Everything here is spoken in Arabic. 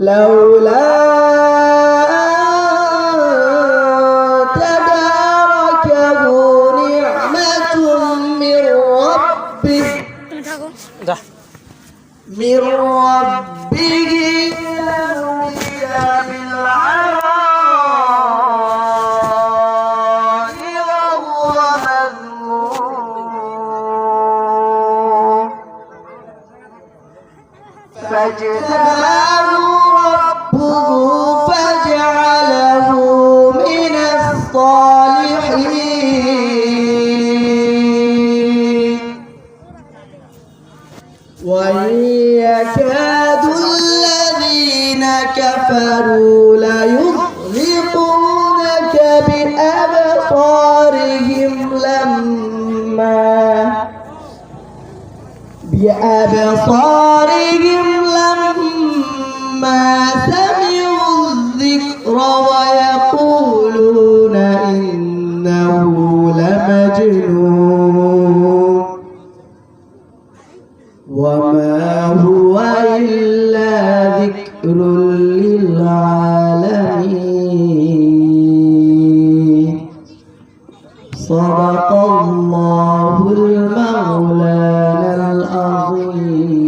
لولا تداركه نعمة من ربه. من ربه لنبذ بالعراء وهو مذموم فاجتباه وإن يكاد الذين كفروا ليزلقونك بأبصارهم لما بأبصارهم لما سمعوا الذكر ويقولون إنه لمجنون وما هو إلا ذكر للعالمين. صدق الله المولانا العظيم.